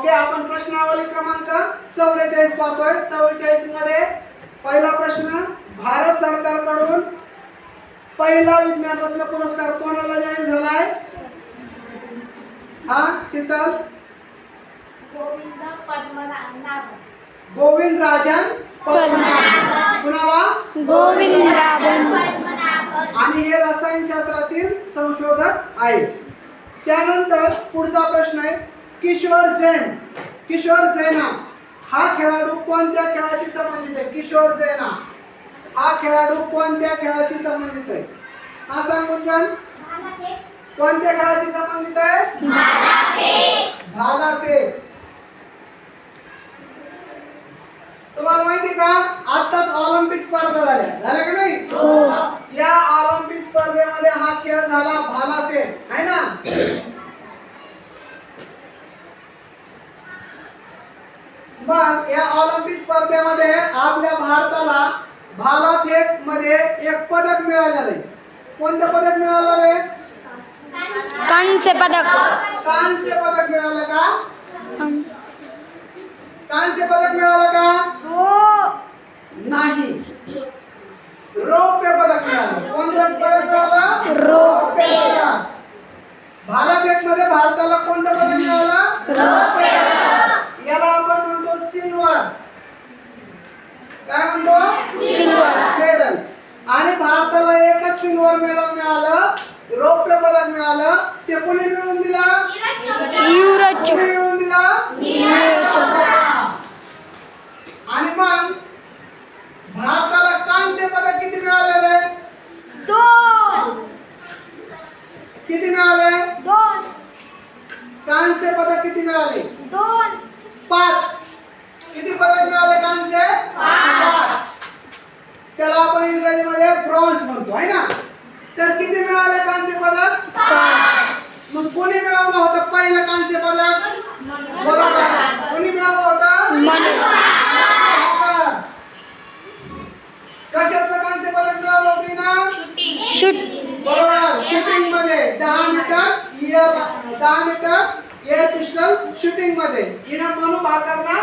Okay आपण प्रश्नावली क्रमांक चौवेचाळीस पाहतोय. चौवेचाळीसमध्ये पहिला प्रश्न भारत सरकारकडून पहिला विज्ञान रत्न पुरस्कार कोणाला जाहीर झालाय? हा शीतल? गोविंद पद्मनाभ. गोविंद राजन पद्मनाभ. कुणाला? गोविंदरावण आणि हे रसायनशास्त्रातील संशोधक आहे त्यानंतर पुढचा प्रश्न आहे किशोर जैन. किशोर जैना. हा खेळाडू कोणत्या खेळाशी संबंधित आहे? किशोर जैना. हा खेळाडू कोणत्या खेळाशी संबंधित आहे? हा सांग गुंजन कोणत्या खेळाशी संबंधित आहे? भालाफेक तुम्हाला माहिती का? आताच ऑलिम्पिक स्पर्धा झाल्या. झाल्या का नाही? या ऑलिम्पिक स्पर्धेमध्ये हा खेळ झाला भालाफेक आहे ना? मग या ऑलिम्पिक स्पर्धेमध्ये आपल्या भारताला भालाफेकमध्ये एक पदक मिळालेलं आहे कोणतं पदक मिळालं रे? कांस्य पदक. कांस्य पदक मिळालं का कांस्य पदक मिळालं का नाही रौप्य पदक मिळालं कोणतं पदक मिळालं रौप्य. पदक भालाफेकमध्ये भारताला कोणतं पदक मिळालं रौप्य पदक याला आपण म्हणतो सिल्वर काय म्हणतो सिल्वर मेडल आणि भारताला एकच सिल्वर मेडल मिळालं रौप्य पदक मिळालं ते कोणी मिळवून दिलं? मिळवून दिलं नीरज चोप्रा. आणि मग भारताला कांस्य पदक किती मिळाले रे किती मिळाले कांस्य पदक किती मिळाले पाच किती पदक मिळाले कांस्य पाच त्याला आपण इंग्रजीमध्ये ब्रॉन्झ म्हणतो आहे ना तर किती मिळाले कांस्य पदक मग कोणी मिळवलं होतं पहिलं कांस्य पदक बरोबर कोणी मिळवलं होतं मनु भाकर. कशाचं कांस्य पदक मिळवलं होतं ना शूट बरोबर शूटिंगमध्ये दहा मीटर एअर दहा मीटर एअर पिस्टल शूटिंगमध्ये हिनं मनु भाकरना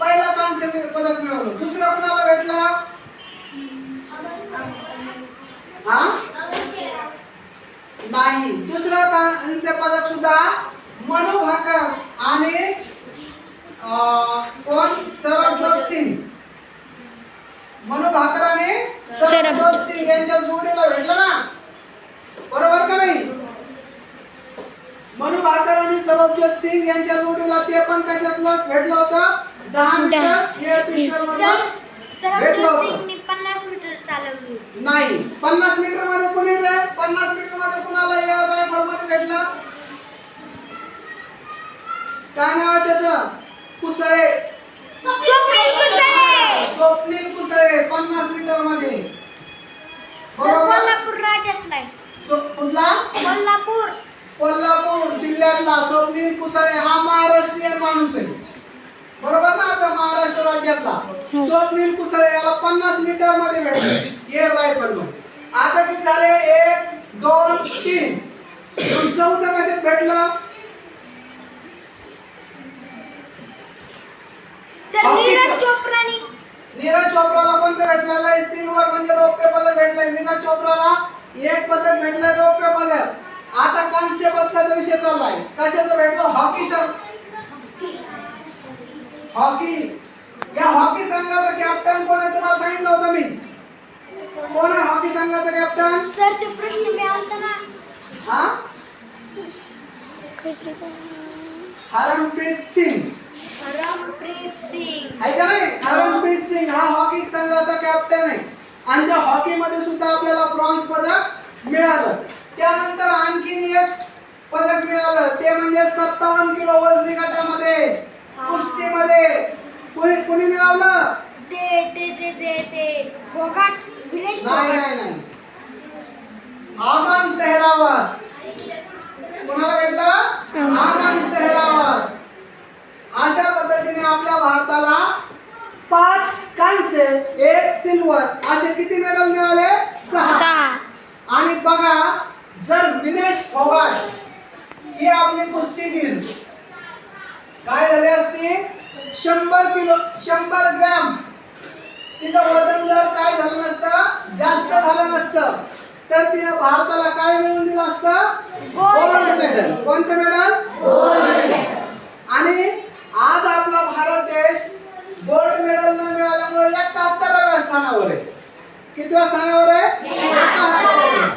पहिला कांस्य पदक मिळवलं. दुसरं कुणाला भेटलं? हा? नाही. दुसरं कांस्य पदक सुद्धा मनु भाकर आणि कोण? सरबजोत सिंग मनु भाकर आणि सरबजोत सिंग यांच्या जोडीला भेटलं ना? बरोबर का नाही? मनु भाकर आणि सरबजोत सिंग यांच्या जोडीला ते पण कशातलं भेटलं होतं? दहा मीटर एअर पिस्टलमध्ये भेटलं होतं. पन्नास मीटर चालवली. नाही. पन्नास मीटरमध्ये कोणी पन्नास मीटरमध्ये कुणाला एअर रायफलमध्ये भेटलं? काय नाव आहे त्याचं? कुसळे. स्वप्नील कुसळे. पन्नास मीटरमध्ये बरोबर? कोल्हापूर राज्यातला कुठला? कोल्हापूर. कोल्हापूर जिल्ह्यातला स्वप्नील कुसळे हा महाराष्ट्रीयन माणूस आहे. बरोबर ना आपल्या महाराष्ट्र राज्यातला? स्वप्नील कुसळे याला पन्नास मीटरमध्ये भेटले. एअर रायफल आता किती झाले? एक दोन तीन. चौथं कशात भेटलं? नीरज चोप्राला कोणतं भेटलेलं आहे? सिल्वर म्हणजे रौप्य पदक भेटलंय. नीरज चोप्राला एक पदक भेटलंय रौप्य पदक. आता कांस्य पदकाचा विषय चाललाय कशाचं भेटलं? हॉकीचं. हॉकी. या हॉकी संघाचा कॅप्टन कोण आहे तुम्हाला सांगितलं होतं मी? कोण आहे हॉकी संघाचा कॅप्टन सर ते प्रश्न ना. हा? हरमप्रीत सिंग. रमप्रीत सिंग. आहे का नाही? हरमप्रीत सिंग हा हॉकी संघाचा कॅप्टन आहे. आणि त्या हॉकी मध्ये सुद्धा आपल्याला ब्रॉन्झ पदक मिळालं. त्यानंतर आणखीन एक पदक मिळालं. ते म्हणजे सत्तावन्न किलो वजनी गटामध्ये कुस्तीमध्ये. कुणी कुणी मिळवलं? ते ते ते ते ते गोगाट विलेज नाही नाही नाही. आमान सेहरावत. कोणाला भेटलं? आमान. सेहरावत. अशा पद्धतीने आपल्या भारताला पाच कांस्य एक सिल्वर असे किती मेडल मिळाले? सहा. आणि बघा जर विनेश फोगाट हे आपले कुस्तीगीर काय झाले असते? शंभर किलो शंभर ग्रॅम. तिचं वजन जर काय झालं नसतं जास्त झालं नसतं तर तिनं भारताला काय मिळवून दिलं असतं? गोल्ड मेडल कोणतं मेडल गोल्ड मेडल आणि आज आपला भारत देश गोल्ड मेडल न मिळाल्यामुळे एकाहत्तराव्या स्थानावर आहे. कितव्या स्थानावर आहे.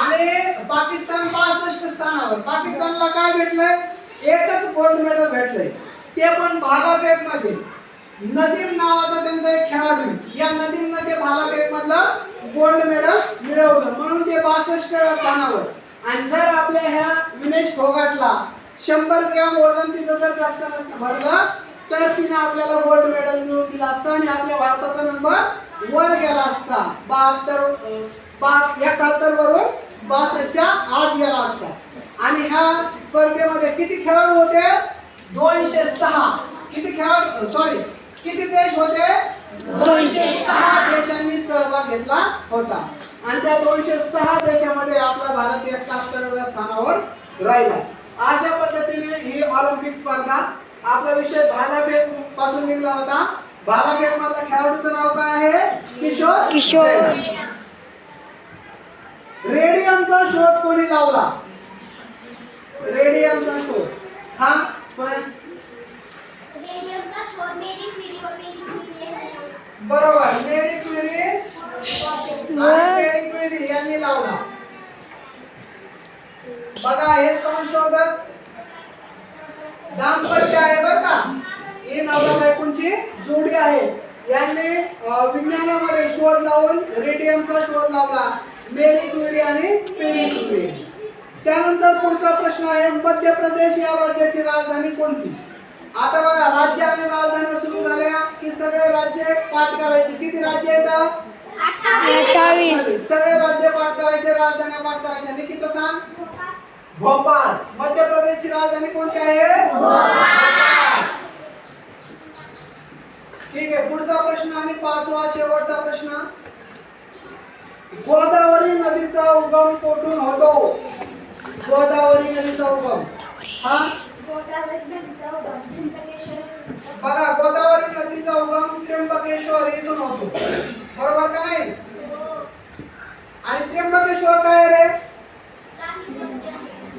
आणि पाकिस्तान बासष्ट स्थानावर पाकिस्तानला काय भेटलंय एकच गोल्ड मेडल भेटलंय. ते पण भालाफेकमध्ये. नदीम नावाचा त्यांचा एक खेळाडू या नदीमनं ते भालाफेक मधलं गोल्ड मेडल मिळवलं. म्हणून ते बासष्ट स्थानावर. आणि जर आपल्या ह्या विनेश फोगाटला शंभर ग्रॅम वजन तिथं जर जास्त नसतं भरलं तर तिने आपल्याला गोल्ड मेडल मिळवून दिलं असतं आणि आपल्या भारताचा नंबर वर गेला असता. बहात्तर बा- एकाहत्तर वरून बासष्टच्या आत गेला असता. आणि ह्या स्पर्धेमध्ये किती खेळाडू होते? दोनशे सहा. किती खेळाडू सॉरी किती देश होते? दोनशे सहा देशांनी सहभाग घेतला होता. आणि त्या दोनशे सहा देशामध्ये आपला भारत एकाहत्तराव्या स्थानावर राहिला. अशा पद्धतीने ही ऑलिम्पिक स्पर्धा आपला विषय भालाफेकपासून निघला होता. भालाफेक मधल्या खेळाडूचं नाव काय आहे? किशोर किशोर. रेडियमचा शोध कोणी लावला? रेडियमचा शोध हा कोणी रेडियमचा शोध मेरी क्युरी व मेरी क्युरी यांनी बरोबर. मेरी क्युरी आणि मेरी क्युरी यांनी लावला. बघा हे संशोधक दाम्पत्य आहे बर का? ही नवरा बायकोंची जोडी आहे. यांनी अं, विज्ञानामध्ये शोध लावून रेडियमचा शोध लावला. मेरी क्युरी आणि मेरी क्युरी त्यानंतर पुढचा प्रश्न आहे मध्य प्रदेश या राज्याची राजधानी कोणती? आता बघा राज्य आणि राजधानी सुरू झाल्या की सगळे राज्य पाठ करायचे. किती राज्य अठ्ठावीस. सगळे राज्य पाठ करायचे राजधानी पाठ करायच्या. निकिता सांग. भोपाळ. मध्य प्रदेशची राजधानी कोणती आहे. ठीक आहे पुढचा प्रश्न आणि पाचवा शेवटचा प्रश्न. गोदावरी नदीचा उगम कुठून होतो? गोदावरी नदीचा उगम. हा? बघा गोदावरी नदीचा उगम त्र्यंबकेश्वर येथून होतो. बरोबर का नाही? आणि त्र्यंबकेश्वर काय रे?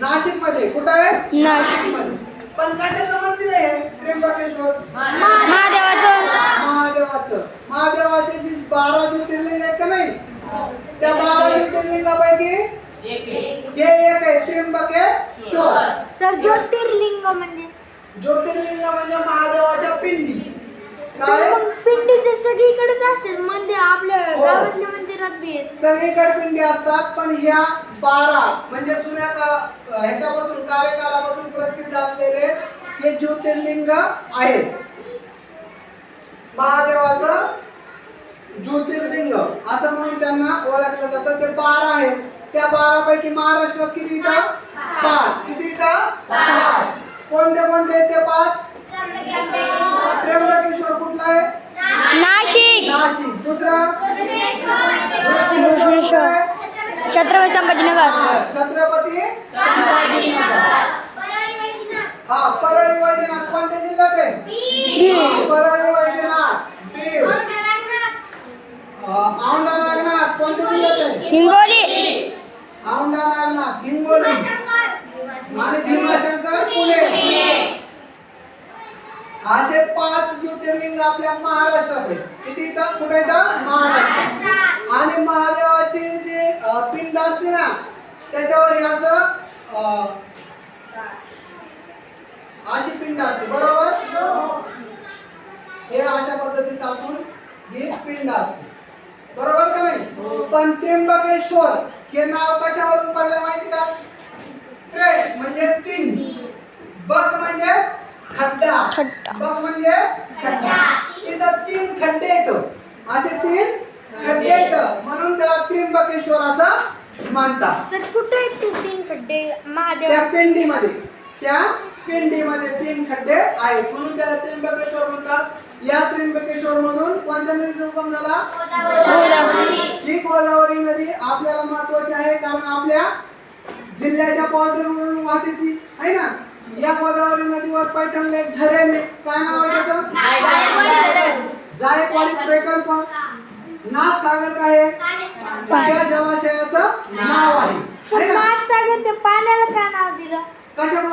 नाशिकमध्ये कुठं आहे? नाशिक. मध्ये पण कशाचं मंदिर आहे? त्र्यंबकेश्वर. महादेवाचं. महादेवाचं. महादेवाचे जी बारा ज्योतिर्लिंग आहेत का नाही? त्या बारा ज्योतिर्लिंगापैकी हे एक आहे त्र्यंबकेश्वर सर ज्योतिर्लिंग म्हणजे? ज्योतिर्लिंग म्हणजे महादेवाच्या पिंडी. काय? मग पिंडीचे सगळीकडेच असते. मंदिर आपल्या हो. गावातल्या मंदिरात बी सगळीकडे पिंडी असतात पण ह्या बारा म्हणजे जुन्या का ह्याच्यापासून कार्यकालापासून प्रसिद्ध असलेले हे ज्योतिर्लिंग आहेत. महादेवाचं ज्योतिर्लिंग असं म्हणून त्यांना ओळखलं जातं. ते बारा आहेत. त्या बारा पैकी महाराष्ट्रात किती येतात पाच. किती येतात पाच. कोणते कोणते ते पाच? त्र्यंबकेश्वर कुठला आहे? नाशिक. नाशिक. दुसरा. छत्रपती संभाजीनगर. छत्रपती संभाजीनगर. हा परळी वैजनाथ कोणत्या जिल्ह्यात आहे. परळी बीड. अं, औंढा नागनाथ. कोणत्या जिल्ह्यात आहे? हिंगोली. औंढा नागनाथ हिंगोली. आणि भीमाशंकर पुणे. असे पाच ज्योतिर्लिंग आपल्या महाराष्ट्रात आहे किती इथं? कुठे इथं? महाराष्ट्रात आणि महादेवाची जी पिंड असते ना त्याच्यावर हे असं अशी पिंड असते. बरोबर? हे. अशा पद्धतीचं असून ही पिंड असते. बरोबर का नाही? पण त्र्यंबकेश्वर. हे नाव कशावरून पडलं माहिती का? त्रे म्हणजे तीन. बक म्हणजे खड्डा. खड्डा. बक म्हणजे खड्डा. इथं तीन खड्डे येत. असे तीन खड्डे येत. म्हणून त्याला त्र्यंबकेश्वर असं सर कुठे आहेत ते तीन खड्डे? महादेव. त्या पिंडीमध्ये. त्या पिंडीमध्ये तीन खड्डे आहेत. म्हणून त्याला त्र्यंबकेश्वर म्हणतात. या त्र्यंबकेश्वर मधून कोणत्या नदीचा उगम झाला ही गोदावरी नदी आपल्याला महत्वाची आहे कारण आपल्या जिल्ह्याच्या बॉर्डरवरून वाहते ती. आहे ना? या गोदावरी नदीवर पैठणला एक धरण आहे काय नाव आहे त्याचं? जायकवाडी प्रकल्प. नाथसागर काय आहे? त्या जलाशयाचं नाव आहे. है ना? सागर ते पाण्याला काय नाव दिलं? कशामुळे?